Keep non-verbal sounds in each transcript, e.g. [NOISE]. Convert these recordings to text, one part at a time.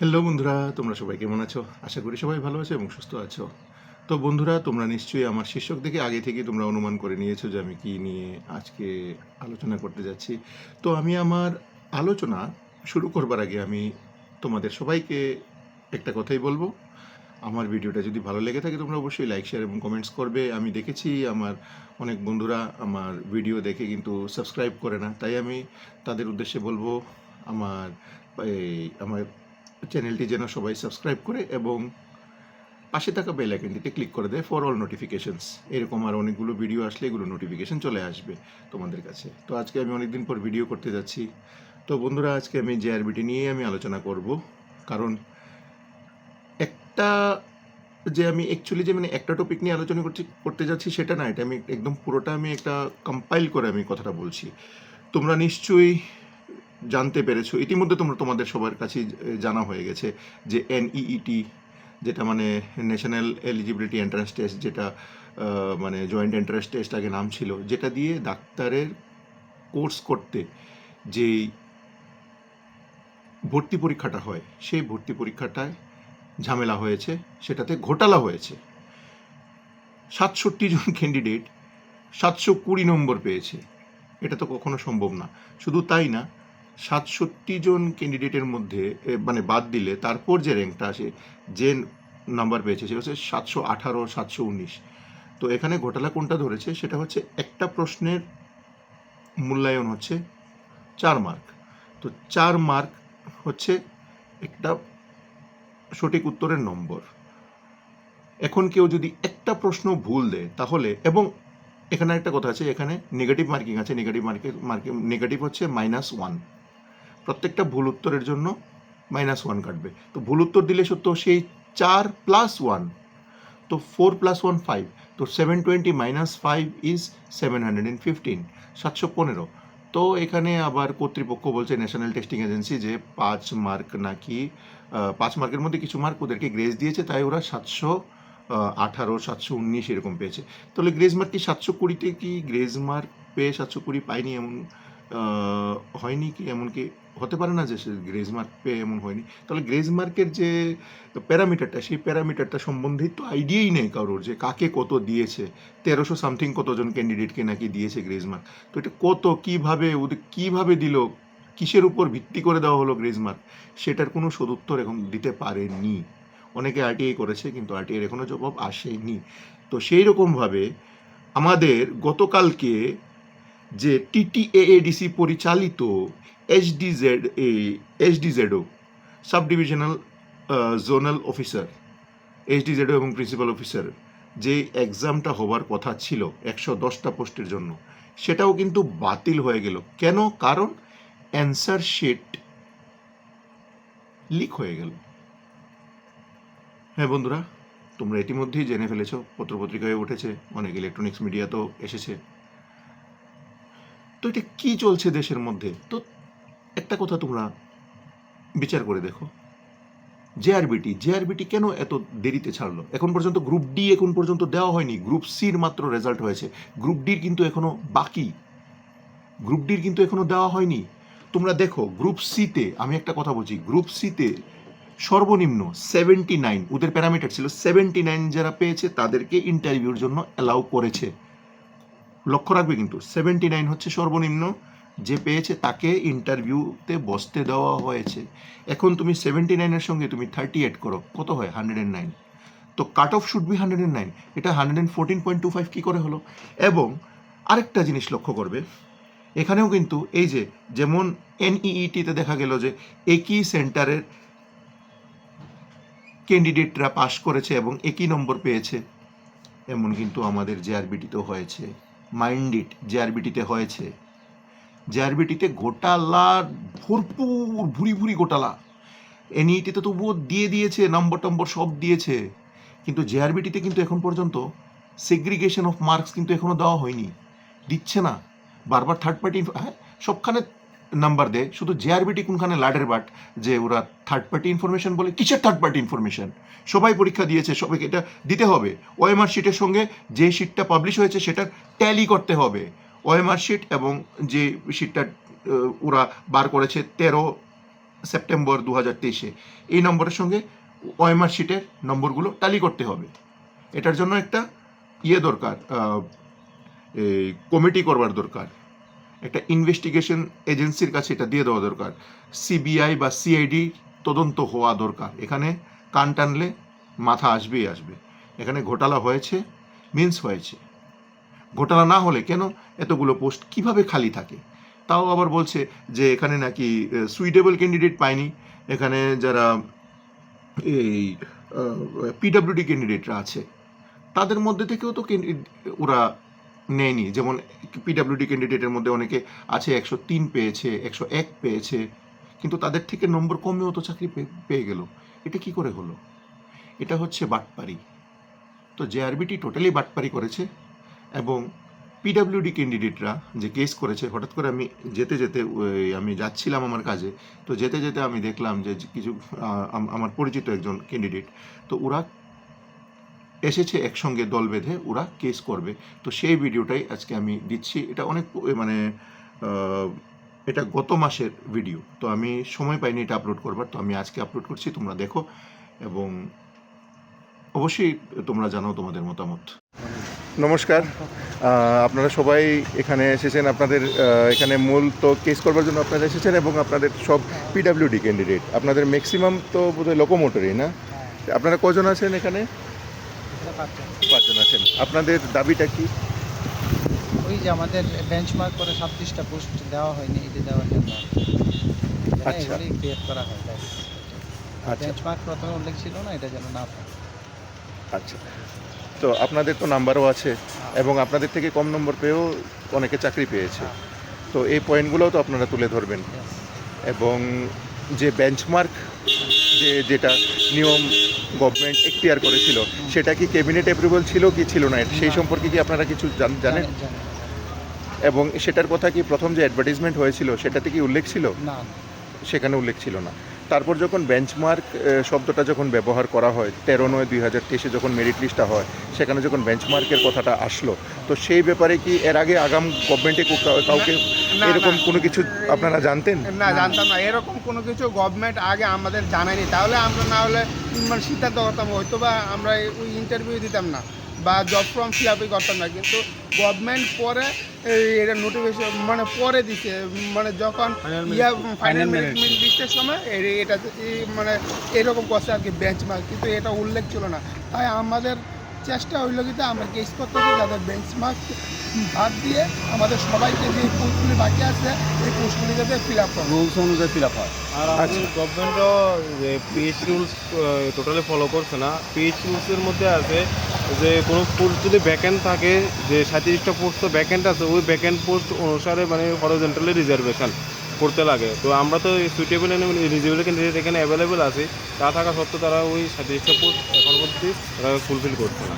Hello বন্ধুরা, তোমরা সবাই কেমন আছো? আশা করি সবাই ভালো আছো এবং সুস্থ আছো। তো বন্ধুরা, তোমরা নিশ্চয়ই আমার শীর্ষক দেখে আগে থেকে তোমরা অনুমান করে নিয়েছো যে আমি কি নিয়ে আজকে আলোচনা করতে যাচ্ছি। তো আমি আমার আলোচনা শুরু করবার আগে আমি তোমাদের সবাইকে একটা কথাই বলব। আমার ভিডিওটা যদি ভালো লেগে থাকে, তোমরা অবশ্যই লাইক শেয়ার এবং কমেন্টস করবে। আমি দেখেছি আমার অনেক বন্ধুরা আমার ভিডিও দেখে কিন্তু সাবস্ক্রাইব করে না। তাই আমি তাদের উদ্দেশ্যে বলব, আমার এই, আমার চ্যানেলটি যেন সবাই সাবস্ক্রাইব করে এবং পাশে থাকা বেল আইকনটিতে ক্লিক করে দেয় ফর অল নোটিফিকেশনস। এরকম আর অনেকগুলো ভিডিও আসলে এগুলো নোটিফিকেশন চলে আসবে তোমাদের কাছে। তো আজকে আমি অনেকদিন পর ভিডিও করতে যাচ্ছি। তো বন্ধুরা, আজকে আমি জেআরবিটি নিয়ে আমি আলোচনা করব। কারণ একটা যে আমি অ্যাকচুয়ালি যে মানে একটা টপিক নিয়ে আলোচনা করছি, করতে যাচ্ছি সেটা না, এটা আমি একদম পুরোটা আমি একটা কম্পাইল করে আমি কথাটা বলছি। তোমরা নিশ্চয়ই জানতে পেরেছ। ইতিমধ্যে তোমরা তোমাদের সবার কাছে জানা হয়ে গেছে যে এনইইটি যেটা মানে ন্যাশনাল এলিজিবিলিটি এন্ট্রান্স টেস্ট যেটা মানে জয়েন্ট এন্ট্রান্স টেস্ট আগে নাম ছিল, যেটা দিয়ে ডাক্তারের কোর্স করতে যেই ভর্তি পরীক্ষাটা হয়, সেই ভর্তি পরীক্ষাটায় ঝামেলা হয়েছে, সেটাতে ঘোটালা হয়েছে। সাতষট্টি জন ক্যান্ডিডেট সাতশো কুড়ি নম্বর পেয়েছে। এটা তো কখনো সম্ভব না। শুধু তাই না সাতষট্টি জন ক্যান্ডিডেটের মধ্যে মানে বাদ দিলে তারপর যে র্যাঙ্কটা আসে, যে নাম্বার পেয়েছে সেটা হচ্ছে সাতশো আঠারো, সাতশো উনিশ। তো এখানে ঘোটালা কোনটা ধরেছে? সেটা হচ্ছে একটা প্রশ্নের মূল্যায়ন হচ্ছে চার মার্ক তো চার মার্ক হচ্ছে একটা সঠিক উত্তরের নম্বর। এখন কেউ যদি একটা প্রশ্ন ভুল দেয়, তাহলে, এবং এখানে একটা কথা আছে, এখানে নেগেটিভ মার্কিং আছে নেগেটিভ মার্কের মার্কিং নেগেটিভ হচ্ছে মাইনাস ওয়ান প্রত্যেকটা ভুল উত্তরের জন্য মাইনাস ওয়ান কাটবে। তো ভুল উত্তর দিলে সত্য সেই চার প্লাস ওয়ান তো ফোর প্লাস ওয়ান ফাইভ তো seven twenty minus five is seven hundred and fifteen সাতশো পনেরো। তো এখানে আবার কর্তৃপক্ষ বলছে ন্যাশনাল টেস্টিং এজেন্সি যে পাঁচ মার্ক নাকি পাঁচ মার্কের মধ্যে কিছু মার্ক ওদেরকে গ্রেস দিয়েছে, তাই ওরা সাতশো আঠারো, সাতশো উনিশ এরকম পেয়েছে। তাহলে গ্রেজ মার্ক কি সাতশো কুড়িতে কি গ্রেজ মার্ক পেয়ে সাতশো কুড়ি পায়নি এমন হয়নি কি এমন কি হতে পারে না যে সে গ্রেজ মার্ক পেয়ে এমন হয়নি। তাহলে গ্রেজ মার্কের যে প্যারামিটারটা, সেই প্যারামিটারটা সম্বন্ধে তো আইডিয়াই নেই কারোর যে কাকে কত দিয়েছে। তেরোশো সামথিং কতজন ক্যান্ডিডেটকে নাকি দিয়েছে গ্রেজ মার্ক তো এটা কত, কীভাবে ওদের কীভাবে দিল, কিসের উপর ভিত্তি করে দেওয়া হলো গ্রেজ মার্ক সেটার কোনো সদুত্তর এখন দিতে পারেনি। অনেকে আরটিআই করেছে, কিন্তু আরটিআই এখনও জবাব আসেনি। তো সেই রকমভাবে আমাদের গতকালকে যে টিটিএএডিসি পরিচালিত HDZ HDZO sub divisional zonal officer HDZO এবং প্রিন্সিপাল অফিসার, যে এক্সামটা হবার কথা ছিল একশো দশটা পোস্টের জন্য, সেটাও কিন্তু বাতিল হয়ে গেল। কেন? কারণ অ্যান্সার শিট লিক হয়ে গেল। হ্যাঁ বন্ধুরা, তোমরা ইতিমধ্যেই জেনে ফেলেছো, পত্রপত্রিকায় উঠেছে, অনেক ইলেকট্রনিক্স মিডিয়াতেও এসেছে। তো এটা কি চলছে দেশের মধ্যে? তো একটা কথা তোমরা বিচার করে দেখো। জে আর বিটি জে জেআরবিটি জেআরবিটি কেন এত দেরিতে ছাড়লো? এখন পর্যন্ত গ্রুপ ডি এখন পর্যন্ত দেওয়া হয়নি। গ্রুপ সির মাত্র রেজাল্ট হয়েছে। গ্রুপ ডির কিন্তু এখনও বাকি। গ্রুপ ডির কিন্তু এখনও দেওয়া হয়নি। তোমরা দেখো গ্রুপ সিতে আমি একটা কথা বলছি গ্রুপ সিতে সর্বনিম্ন সেভেন্টি নাইন ওদের প্যারামিটার ছিল সেভেন্টি নাইন যারা পেয়েছে, তাদেরকে ইন্টারভিউর জন্য অ্যালাউ করেছে। লক্ষ্য রাখবে কিন্তু সেভেন্টি নাইন হচ্ছে সর্বনিম্ন, যে পেয়েছে তাকে ইন্টারভিউতে বসতে দেওয়া হয়েছে। এখন তুমি সেভেন্টি নাইনের সঙ্গে তুমি থার্টি এইট করো, কত হয়? হান্ড্রেড অ্যান্ড নাইন তো cut off should be hundred and nine এটা hundred and fourteen point two five কী করে হলো? এবং আরেকটা জিনিস লক্ষ্য করবে, এখানেও কিন্তু এই যে, যেমন এনইইটিতে দেখা গেল যে, একই সেন্টারের ক্যান্ডিডেটরা পাশ করেছে এবং একই নম্বর পেয়েছে। এমন কিন্তু আমাদের জেআরবিটিতেও হয়েছে। মাইন্ডিট জেআরবিটিতে হয়েছে। জেআরবিটিতে গোটালা, ভরপুর, ভুরি ভুরি গোটালা। এনইটিতে তবুও দিয়ে দিয়েছে, নম্বর টম্বর সব দিয়েছে। কিন্তু জেআরবিটিতে কিন্তু এখন পর্যন্ত সেগ্রিগেশন অফ মার্কস কিন্তু এখনও দেওয়া হয়নি। দিচ্ছে না। বারবার থার্ড পার্টি হ্যাঁ সবখানে নাম্বার দেয়। শুধু জেআরবিটি কোনখানে লাডের বাট, যে ওরা থার্ড পার্টি ইনফরমেশন বলে, কিসের থার্ড পার্টি ইনফরমেশন সবাই পরীক্ষা দিয়েছে, সবাইকে এটা দিতে হবে। ওএমআর শিটের সঙ্গে যে শিটটা পাবলিশ হয়েছে সেটার ট্যালি করতে হবে। ওএমআর শিট এবং যে শিটটা ওরা বার করেছে তেরো সেপ্টেম্বর দু হাজার তেইশে, এই নম্বরের সঙ্গে ওএমআর শিটের নম্বরগুলো ট্যালি করতে হবে। এটার জন্য একটা ইয়ে দরকার কমিটি করবার দরকার। একটা ইনভেস্টিগেশন এজেন্সির কাছে এটা দিয়ে দেওয়া দরকার। সিবিআই বা সিআইডি তদন্ত হওয়া দরকার। এখানে কান টানলে মাথা আসবেই আসবে। এখানে ঘোটালা হয়েছে মিন্স হয়েছে। ঘোটালা না হলে কেন এতগুলো পোস্ট কীভাবে খালি থাকে? তাও আবার বলছে যে এখানে নাকি সুইটেবল ক্যান্ডিডেট পায়নি। এখানে যারা, এই পিডাব্লিউডি ক্যান্ডিডেটরা আছে, তাদের মধ্যে থেকেও তো ওরা নেয়নি। যেমন পিডাব্লিউডি ক্যান্ডিডেটের মধ্যে অনেকে আছে, একশো তিন পেয়েছে, একশো এক পেয়েছে, কিন্তু তাদের থেকে নম্বর কমেও তো চাকরি পেয়ে গেল। এটা কি করে হলো? এটা হচ্ছে বাটপারি। তো জেআরবিটি টোটালি বাটপারি করেছে এবং পিডাব্লিউডি ক্যান্ডিডেটরা যে কেস করেছে, হঠাৎ করে আমি যেতে যেতে আমি যাচ্ছিলাম আমার কাজে, তো যেতে যেতে আমি দেখলাম যে কিছু আমার পরিচিত একজন ক্যান্ডিডেট তো ওরা এসেছে একসঙ্গে দল বেঁধে, ওরা কেস করবে। তো সেই ভিডিওটাই আজকে আমি দিচ্ছি। এটা অনেক মানে এটা গত মাসের ভিডিও তো আমি সময় পাইনি এটা আপলোড করবার। তো আমি আজকে আপলোড করছি, তোমরা দেখো এবং অবশ্যই তোমরা জানাও তোমাদের মতামত। নমস্কার। আপনারা সবাই এখানে এসেছেন। আপনাদের এখানে মূল তো কেস করবার জন্য আপনারা এসেছেন এবং আপনাদের সব পিডাব্লিউডি ক্যান্ডিডেট আপনাদের ম্যাক্সিমাম তো বোধহয় লোকোমোটরই না? আপনারা কজন আছেন এখানে? পাঁচজন। আছেন। আপনাদের দাবিটা কি? ওই যে আমাদের বেঞ্চমার্ক করে ছাব্বিশটা পোস্ট দেওয়া হয়নি এটা দেওয়ার জন্য। আচ্ছা। ক্রিয়েট করা হয় আচ্ছা। বেঞ্চমার্ক প্রথমে উল্লেখ ছিল না এটা যেন না থাকে। আচ্ছা। তো আপনাদের তো নাম্বারও আছে এবং আপনাদের থেকে কম নম্বর পেয়েও অনেকে চাকরি পেয়েছে। তো এই পয়েন্টগুলোও তো আপনারা তুলে ধরবেন। এবং যে বেঞ্চমার্ক যে যেটা নিয়ম গভর্নমেন্ট এখতিয়ার করেছিল সেটা কি ক্যাবিনেট অ্যাপ্রুভাল ছিল কি ছিল না? সেই সম্পর্কে কি আপনারা কিছু জান- জানেন? জানি- জানি। এবং সেটার কথা কি প্রথম যে অ্যাডভার্টাইজমেন্ট হয়েছিল সেটাতে কি উল্লেখ ছিল? না সেখানে উল্লেখ ছিল না। তারপর যখন বেঞ্চমার্ক শব্দটা যখন ব্যবহার করা হয় তেরো নয় দুই হাজার তেইশে যখন মেরিট লিস্টটা হয় সেখানে যখন বেঞ্চমার্কের কথাটা আসলো তো সেই ব্যাপারে কি এর আগে আগাম গভর্নমেন্টে কাউকে এরকম কোনো কিছু আপনারা জানতেন? না জানতাম না। এরকম কোনো কিছু গভর্নমেন্ট আগে আমাদের জানায়নি। তাহলে আমরা না হলে মানে সিদ্ধান্ত করতাম হয়তো বা আমরা ওই ইন্টারভিউ দিতাম না বা জব ফর্ম ফিল আপই করতাম না। কিন্তু গভর্নমেন্ট পরে এটা নোটিফিকেশন মানে পরে দিছে মানে যখন ইয়া ফাইনাল লিস্টের সময় এটা মানে এরকম করছে আর কি বেঞ্চ মার্ক কিন্তু এটা উল্লেখ ছিল না। তাই আমাদের চেষ্টা হইল কিন্তু আমরা কেস করতে হবে যাদের বেঞ্চ মার্ক বাদ দিয়ে আমাদের সবাইকে যে পোস্টগুলি বাকি আছে এই পোস্টগুলি যাতে ফিল আপ করব রুলস অনুযায়ী ফিল আপ হয়। আর গভর্নমেন্টও পিএইচ রুলস টোটালি ফলো করছে না। পিএইচ রুলসের মধ্যে আছে যে কোনো পোস্ট যদি ভ্যাকেন্ট থাকে যে সাঁত্রিশটা পোস্ট তো ভ্যাকেন্ট আছে ওই ভ্যাকেন্ট পোস্ট অনুসারে মানে হরিজেন্টালি রিজার্ভেশন করতে লাগে। তো আমরা তো সুইটেবল এলিজিবল ক্যান্ডিডেট এখানে অ্যাভেলেবেল আছে। তা থাকা সত্ত্বেও তারা ওই সাঁত্রিশটা পোস্ট এখন অবধি তারা ফুলফিল করছে না।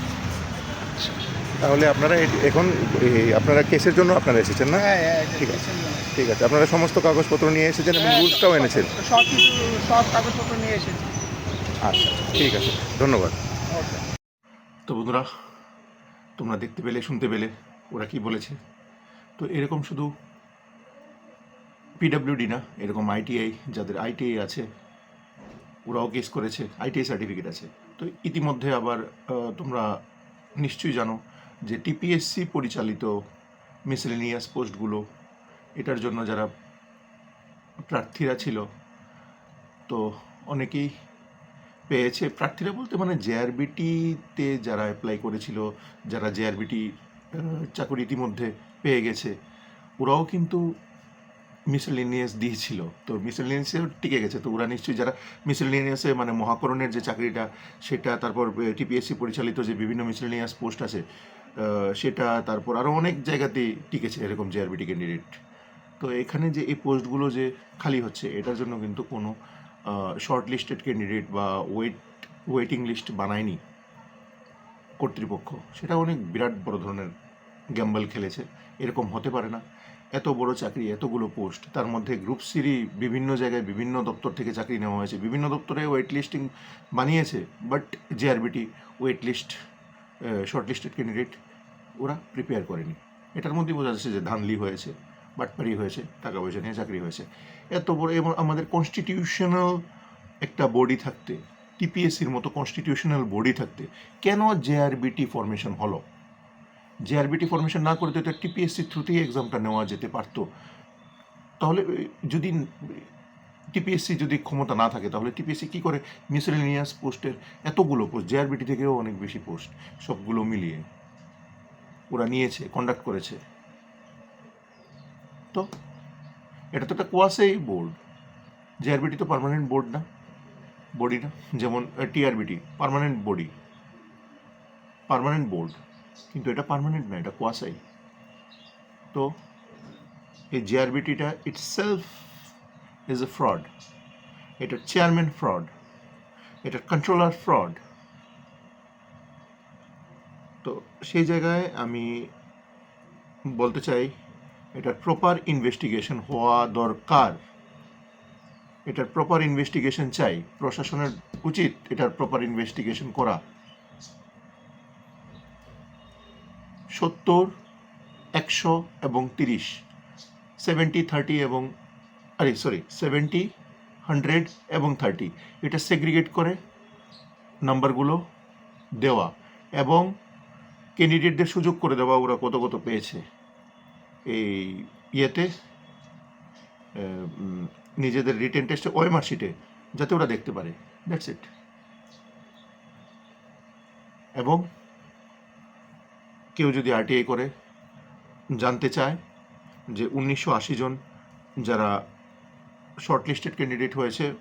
তাহলে আপনারা এ- এখন এই আপনারা কেসের জন্য আপনারা এসেছেন না? হ্যাঁ হ্যাঁ ঠিক আছে। ঠিক আছে। আপনারা সমস্ত কাগজপত্র নিয়ে এসেছেন এবং রুলসটাও এনেছেন? সব কিছু সব কাগজপত্র নিয়ে এসেছি। আচ্ছা ঠিক আছে। ধন্যবাদ। তো বন্ধুরা তোমরা দেখতে পেলে শুনতে পেলে ওরা কি বলেছে? তো এরকম শুধু পিডাব্লিউডি না, এরকম আইটিআই যাদের আইটিআই আছে, ওরাও কেস করেছে আইটিআই সার্টিফিকেট আছে। তো ইতিমধ্যে আবার তোমরা নিশ্চয়ই জানো যে টিপিএসসি পরিচালিত মিসেলেনিয়াস পোস্টগুলো এটার জন্য যারা প্রার্থীরা ছিল, তো অনেকেই পেয়েছে। প্রার্থীরা বলতে মানে জেআরবিটিতে যারা অ্যাপ্লাই করেছিল, যারা জেআরবিটি চাকরি ইতিমধ্যে পেয়ে গেছে, ওরাও কিন্তু মিসেলিনিয়াস দিয়েছিল। তো মিসেলিনিয়াসেও টিকে গেছে। তো ওরা নিশ্চয়ই যারা মিসেলিনিয়াসে মানে মহাকরণের যে চাকরিটা, সেটা তারপর টিপিএসসি পরিচালিত যে বিভিন্ন মিসেলিনিয়াস পোস্ট আছে সেটা তারপর আরও অনেক জায়গাতেই টিকেছে এরকম জেআরবিটি ক্যান্ডিডেট তো এখানে যে এই পোস্টগুলো যে খালি হচ্ছে, এটার জন্য কিন্তু কোনো শর্ট লিস্টেড ক্যান্ডিডেট বা ওয়েট ওয়েটিং লিস্ট বানায়নি কর্তৃপক্ষ। সেটা অনেক বিরাট বড় ধরনের গ্যাম্বল খেলেছে। এরকম হতে পারে না। এত বড় চাকরি, এতগুলো পোস্ট, তার মধ্যে গ্রুপ সিরি বিভিন্ন জায়গায় বিভিন্ন দপ্তর থেকে চাকরি নেওয়া হয়েছে, বিভিন্ন দপ্তরে ওয়েট লিস্টিং বানিয়েছে but JRBT wait list short listed candidate ওরা প্রিপেয়ার করেনি। এটার মধ্যেই বোঝা যাচ্ছে যে ধানলি হয়েছে বাটপারি হয়েছে টাকা পয়সা নিয়ে চাকরি হয়েছে। এত বড়, এবং আমাদের কনস্টিটিউশনাল একটা বডি থাকতে টিপিএসসির মতো কনস্টিটিউশনাল বডি থাকতে, কেন জেআরবিটি ফরমেশন হলো? জেআরবিটি ফরমেশন না করে তো এটা টিপিএসসির থ্রুতেই এক্সামটা নেওয়া যেতে পারতো। তাহলে যদি টিপিএসসি যদি ক্ষমতা না থাকে, তাহলে টিপিএসসি কী করে? মিসেলেনিয়াস পোস্টের এতগুলো পোস্ট জেআরবিটি থেকেও অনেক বেশি পোস্ট সবগুলো মিলিয়ে। ওরা নিয়েছে কন্ডাক্ট করেছে। তো, এটা তো একটা কোয়াসেই বোর্ড জেআরবিটি তো পার্মানেন্ট বোর্ড না বডি না, যেমন TRBT permanent body permanent board কিন্তু এটা পার্মানেন্ট না, এটা কোয়াসাই তো এই জেআরবিটিটা ইটসেলফ ইজ এ ফ্রড এটার চেয়ারম্যান ফ্রড এটার কন্ট্রোলার ফ্রড তো সেই জায়গায় আমি বলতে চাই, এটার প্রপার ইনভেস্টিগেশন হওয়া দরকার। এটার প্রপার ইনভেস্টিগেশন চাই। প্রশাসনের উচিত এটার প্রপার ইনভেস্টিগেশন করা। সত্তর, একশো এবং তিরিশ। সেভেন্টি থার্টি এবং, আরে সরি সেভেন্টি হান্ড্রেড এবং থার্টি এটা সেগ্রিগেট করে নাম্বারগুলো দেওয়া এবং ক্যান্ডিডেটদের সুযোগ করে দেওয়া ওরা কত কত পেয়েছে। এই ইয়েতে নিজেদের রিটেন টেস্টে ওএমআর শিটে যাতে ওরা দেখতে পারে। দ্যাটস ইট এবং কেউ যদি আরটিআই করে, জানতে চায় যে উনিশশো আশি জন যারা শর্টলিস্টেড ক্যান্ডিডেট হয়েছে,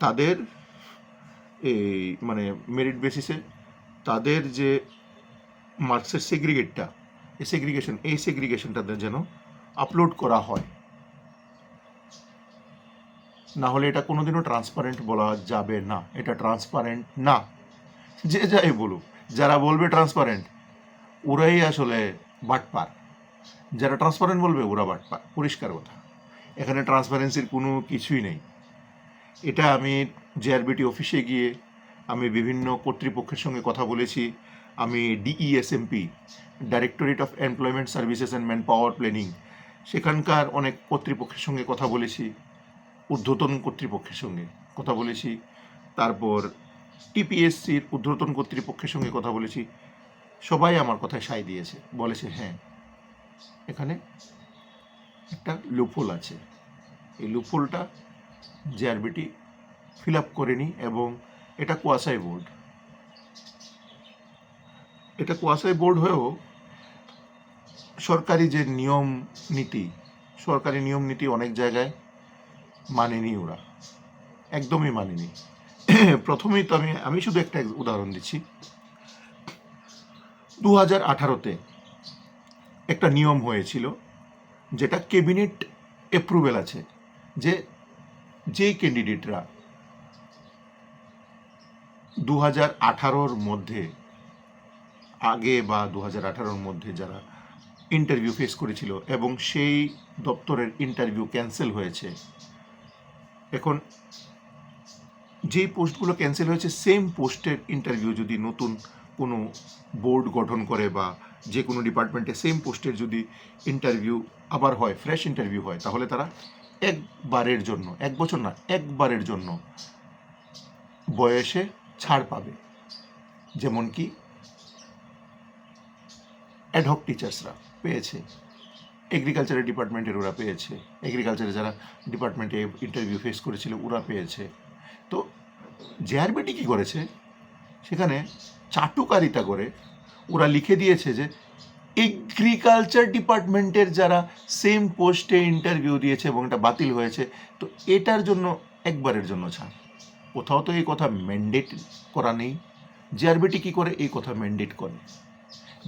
তাদের এই মানে মেরিট বেসিসে তাদের যে মার্কসের সেগ্রিগেটটা এই সেগ্রিগেশন এই সেগ্রিগেশনটা যেন আপলোড করা হয়। না হলে এটা কোনোদিনও ট্রান্সপারেন্ট বলা যাবে না। এটা ট্রান্সপারেন্ট না। যে যাই বলুক, যারা বলবে ট্রান্সপারেন্ট ওরাই আসলে বাটপার। যারা ট্রান্সপারেন্ট বলবে ওরা বাটপার। পরিষ্কার কথা। এখানে ট্রান্সপারেন্সির কোনো কিছুই নেই। এটা আমি জেআরবিটি অফিসে গিয়ে আমি বিভিন্ন কর্তৃপক্ষের সঙ্গে কথা বলেছি। আমি DESMP directorate of employment services and manpower planning সেখানকার অনেক কর্তৃপক্ষের সঙ্গে কথা বলেছি। ঊর্ধ্বতন কর্তৃপক্ষের সঙ্গে কথা বলেছি। তারপর টিপিএসসির ঊর্ধ্বতন কর্তৃপক্ষের সঙ্গে কথা বলেছি। সবাই আমার কথায় সায় দিয়েছে, বলেছে হ্যাঁ এখানে একটা লুফুল আছে। এই লুফুলটা জেআরবিটি ফিল আপ করেনি এবং এটা কুয়াশাই বোর্ড এটা কুয়াশাই বোর্ড হয়েও সরকারি যে নিয়ম নীতি, সরকারি নিয়ম নীতি অনেক জায়গায় মানেনি ওরা। একদমই মানেনি। [CLEARS THROAT] প্রথমেই তো আমি আমি শুধু একটা উদাহরণ দিচ্ছি। দু হাজার আঠারোতে একটা নিয়ম হয়েছিল যেটা ক্যাবিনেট অ্যাপ্রুভেল আছে, যে যেই ক্যান্ডিডেটরা দু হাজার আঠারোর মধ্যে, আগে বা দু হাজার আঠারোর মধ্যে যারা ইন্টারভিউ ফেস করেছিল এবং সেই দপ্তরের ইন্টারভিউ ক্যান্সেল হয়েছে, এখন যেই পোস্টগুলো ক্যান্সেল হয়েছে, সেম পোস্টের ইন্টারভিউ যদি নতুন কোনো বোর্ড গঠন করে বা যে কোনো ডিপার্টমেন্টে সেম পোস্টের যদি ইন্টারভিউ আবার হয় ফ্রেশ ইন্টারভিউ হয়, তাহলে তারা একবারের জন্য, এক বছর না, একবারের জন্য বয়সে ছাড় পাবে। যেমন কি অ্যাডহক টিচার্সরা পেয়েছে এগ্রিকালচারের ডিপার্টমেন্টের ওরা পেয়েছে এগ্রিকালচারে যারা ডিপার্টমেন্টে ইন্টারভিউ ফেস করেছিল, ওরা পেয়েছে। তো জেআরবিটি কী করেছে? সেখানে চাটুকারিতা করে, ওরা লিখে দিয়েছে যে, এগ্রিকালচার ডিপার্টমেন্টের যারা সেম পোস্টে ইন্টারভিউ দিয়েছে এবং এটা বাতিল হয়েছে, তো এটার জন্য একবারের জন্য ছাড়। কোথাও তো এই কথা ম্যান্ডেট করা নেই। জেআরবিটি কী করে এই কথা ম্যান্ডেট করে?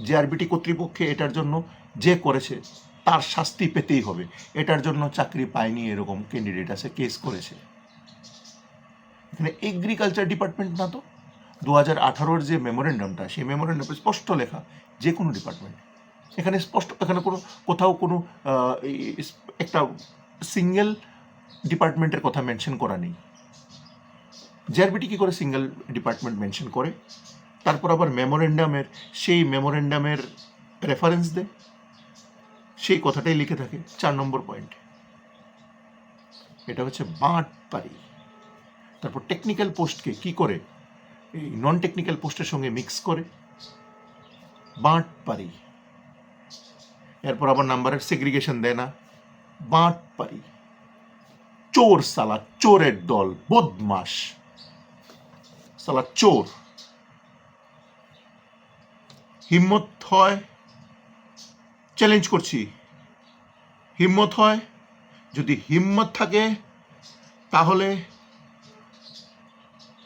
জেআরবিটি কর্তৃপক্ষে এটার জন্য যে করেছে, তার শাস্তি পেতেই হবে। এটার জন্য চাকরি পায়নি এরকম ক্যান্ডিডেট আছে কেস করেছে। এখানে এগ্রিকালচার ডিপার্টমেন্ট না তো? দু হাজার আঠারোর যে মেমোরেন্ডামটা সেই মেমোরেন্ডামে স্পষ্ট লেখা যে কোনো ডিপার্টমেন্ট এখানে স্পষ্ট, এখানে কোনো, কোথাও কোনো একটা সিঙ্গেল ডিপার্টমেন্টের কথা মেনশন করা নেই। জেআরবিটি কী করে সিঙ্গেল ডিপার্টমেন্ট মেনশন করে? তারপর আবার মেমোরেন্ডামের সেই মেমোরেন্ডামের রেফারেন্স দেয়। সেই কথাটাই লিখে থাকে চার নম্বর পয়েন্ট এটা হচ্ছে বাঁট পারি তারপর টেকনিক্যাল পোস্টকে কি করে এই নন টেকনিক্যাল পোস্টের সঙ্গে মিক্স করে, বাঁট পারি। এরপর আবার নাম্বারের সেগ্রিগেশন দেয় না, বাঁট পারি। চোর সালা, চোরের দল বদমাস সালা, চোর। হিম্মত হয় চ্যালেঞ্জ করছি। হিম্মত হয়, যদি হিম্মত থাকে, তাহলে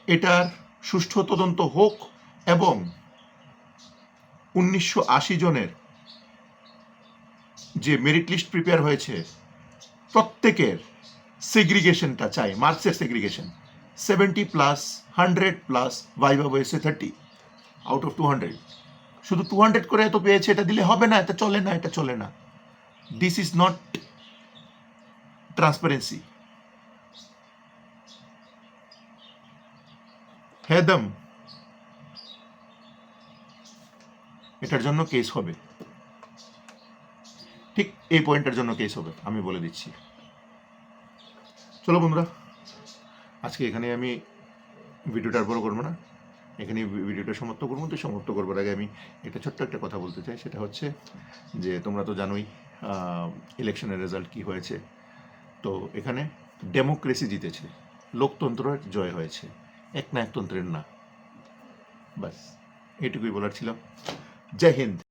এটার সুষ্ঠু তদন্ত হোক এবং উনিশশো আশি জনের যে মেরিট লিস্ট প্রিপেয়ার হয়েছে, প্রত্যেকের সেগ্রিগেশনটা চাই মার্কসের segregation seventy plus hundred plus viva হয়েছে thirty out of two hundred শুধু টু হান্ড্রেড করে এত পেয়েছে, এটা দিলে হবে না, এটা চলে না, এটা চলে না। দিস ইজ নট ট্রান্সপারেন্সি হেদম। এটার জন্য কেস হবে। ঠিক এই পয়েন্টের জন্য কেস হবে, আমি বলে দিচ্ছি। চলো বন্ধুরা, আজকে এখানে আমি ভিডিওটা আর বড় করব না। এখানে ভিডিওটা সমাপ্ত করব। তো সমাপ্ত করবার আগে আমি একটা ছোট্ট একটা কথা বলতে চাই। সেটা হচ্ছে যে, তোমরা তো জানোই ইলেকশনের রেজাল্ট কি হয়েছে। তো এখানে ডেমোক্রেসি জিতেছে, লোকতন্ত্রের জয় হয়েছে। এক নায়কতন্ত্রের না। বাস এটুকুই বলার ছিল। জয় হিন্দ।